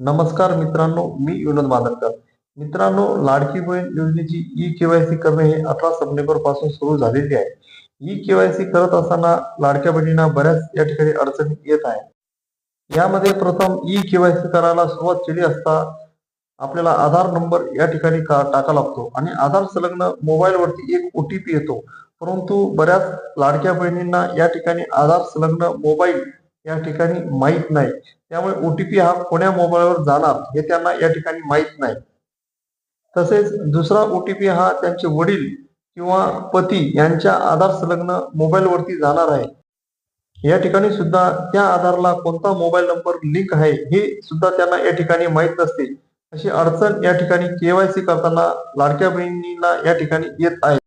नमस्कार मित्रांनो मी विनोद मादरकर. मित्रांनो लाडकी बहीण योजनेची ई केवायसी करणे हे अठरा सप्टेंबरपासून सुरू झालेली आहे. ई केवायसी करत असताना लाडक्या बहिणींना बऱ्याच या ठिकाणी अडचणी येत आहे यामध्ये प्रथम ई केवायसी करायला सुरुवात केली असता आपल्याला आधार नंबर या ठिकाणी का टाका लागतो आणि आधार संलग्न मोबाईल वरती एक ओटीपी येतो. परंतु बऱ्याच लाडक्या बहिणींना या ठिकाणी आधार संलग्न मोबाईल या ठिकाणी माहीत नाही. त्यामुळे ओटीपी हा कोण्या मोबाईलवर जाणार हे त्यांना या ठिकाणी माहीत नाही. तसेच दुसरा ओटीपी हा त्यांचे वडील किंवा पती यांच्या आधार संलग्न मोबाईलवरती जाणार आहे. या ठिकाणी सुद्धा त्या आधारला कोणता मोबाईल नंबर लिंक आहे हे सुद्धा त्यांना या ठिकाणी माहीत नसते. अशी अडचण या ठिकाणी केवायसी करताना लाडक्या बहिणींना या ठिकाणी येत आहे.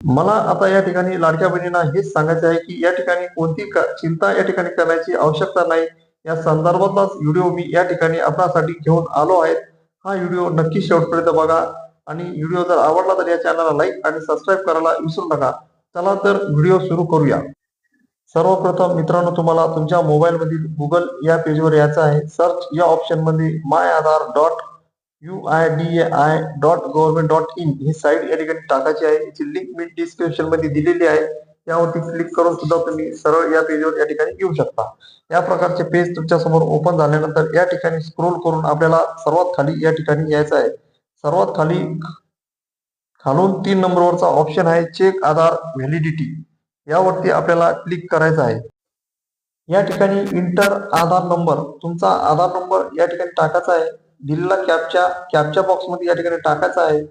मला आता या ठिकाणी लाडक्या बहिणींना हेच सांगायचे आहे की या ठिकाणी कोणती चिंता या ठिकाणी करण्याची आवश्यकता नाही. या संदर्भातलाच व्हिडिओ मी या ठिकाणी आपणासाठी घेऊन आलो आहे. हा व्हिडिओ नक्की शेवटपर्यंत बघा आणि व्हिडिओ जर आवडला तर या चॅनलला लाईक आणि सबस्क्राईब करायला विसरू नका. चला तर व्हिडिओ सुरू करूया. सर्वप्रथम मित्रांनो तुम्हाला तुमच्या मोबाईलमधील गुगल या पेजवर यायचं आहे. सर्च या ऑप्शनमध्ये my Aadhaar dot U I D I dot government dot in he site या ठिकाणी टाकायची आहे. याची लिंक मी डिस्क्रिप्शनमध्ये दिलेली आहे. यावरती क्लिक करून सुद्धा तुम्ही सरळ या पेजवर या ठिकाणी येऊ शकता. या प्रकारचे पेज तुमच्यासमोर ओपन झाल्यानंतर या ठिकाणी स्क्रोल करून आपल्याला सर्वात खाली या ठिकाणी यायचं आहे. सर्वात खाली खालून तीन नंबरवरचा ऑप्शन आहे चेक आधार व्हॅलिडिटी यावरती आपल्याला क्लिक करायचं आहे. या ठिकाणी इंटर आधार नंबर तुमचा आधार नंबर या ठिकाणी टाकायचा आहे. दिलेला कॅपच्या कॅपच्या बॉक्समध्ये या ठिकाणी टाकायचा आहे.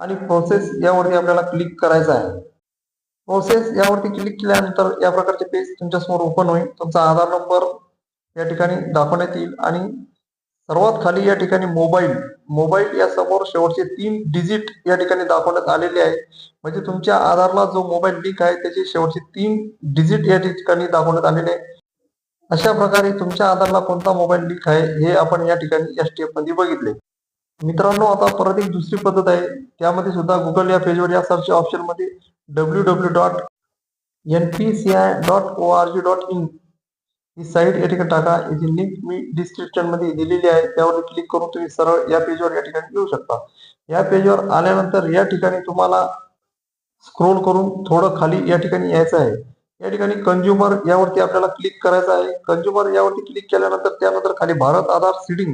आणि प्रोसेस यावरती आपल्याला क्लिक करायचं आहे. प्रोसेस यावरती क्लिक केल्यानंतर या प्रकारचे पेज तुमच्यासमोर ओपन होईल. तुमचा आधार नंबर या ठिकाणी दाखवण्यात येईल. आणि सर्वात खाली या ठिकाणी मोबाईल मोबाईल या समोर शेवटचे तीन डिजिट या ठिकाणी दाखवण्यात आलेले आहे. म्हणजे तुमच्या आधारला जो मोबाईल लिंक आहे त्याचे शेवटचे तीन डिजिट या ठिकाणी दाखवण्यात आलेले आहे. अशा प्रकारे तुमच्या आधारला कोणता मोबाईल लिंक आहे हे आपण या ठिकाणी या स्टेपमध्ये बघितले मित्रांनो आता परत एक दुसरी पद्धत आहे. त्यामध्ये सुद्धा गुगल या पेजवर या सर्च ऑप्शनमध्ये W W dot N P C I dot O R G dot in he site या ठिकाणी टाका. याची लिंक मी डिस्क्रिप्शनमध्ये दिलेली आहे. त्यावर क्लिक करून तुम्ही सरळ या पेजवर या ठिकाणी येऊ शकता. या पेजवर आल्यानंतर या ठिकाणी तुम्हाला स्क्रोल करून थोडं खाली या ठिकाणी यायचं आहे. या ठिकाणी कंझ्युमर यावरती आपल्याला क्लिक करायचं आहे. कंझ्युमर यावरती क्लिक केल्यानंतर त्यानंतर खाली भारत आधार सीडिंग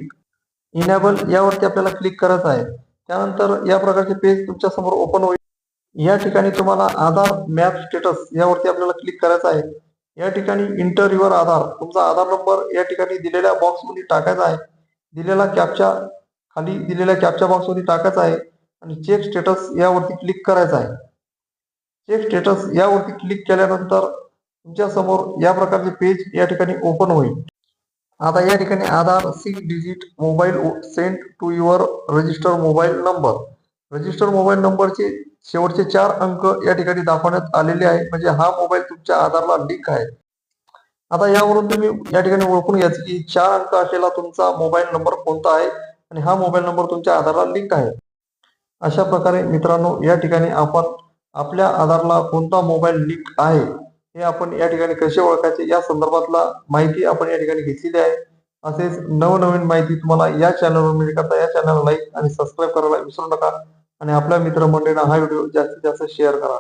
इनेबल यावरती आपल्याला क्लिक करायचं आहे. त्यानंतर या प्रकारचे पेज तुमच्यासमोर ओपन होईल. या ठिकाणी तुम्हाला आधार मॅप स्टेटस यावरती आपल्याला क्लिक करायचं आहे. या ठिकाणी इंटर युअर आधार तुमचा आधार नंबर या ठिकाणी दिलेल्या बॉक्समध्ये टाकायचा आहे. दिलेला कॅपच्या खाली दिलेल्या कॅपच्या बॉक्समध्ये टाकायचा आहे. आणि चेक स्टेटस यावरती क्लिक करायचं आहे. चेक स्टेटस यावरती क्लिक केल्यानंतर तुमच्यासमोर या प्रकारचे पेज या ठिकाणी ओपन होईल. आता या ठिकाणी Aadhaar six digit mobile send to your register mobile number register mobile नंबरचे शेवटचे चार अंक या ठिकाणी दाखवण्यात आलेले आहे. म्हणजे हा मोबाईल तुमच्या आधारला लिंक आहे. आता यावरून तुम्ही या ठिकाणी ओळखून घ्यायचं की चार अंक असलेला तुमचा मोबाईल नंबर कोणता आहे आणि हा मोबाईल नंबर तुमच्या आधारला लिंक आहे. अशा प्रकारे मित्रांनो या ठिकाणी आपण आपल्या आधारला कोणता मोबाईल लिंक आहे हे आपण या ठिकाणी कसे ओळखायचे? या संदर्भातला माहिती आपण या ठिकाणी घेतलेली आहे. असेच नवनवीन माहिती तुम्हाला या चॅनलवर मिळेल. करता या चॅनलला लाईक आणि सबस्क्राईब करायला विसरू नका. आणि आपल्या मित्रमंडळींना हा व्हिडिओ जास्तीत जास्त शेअर करा.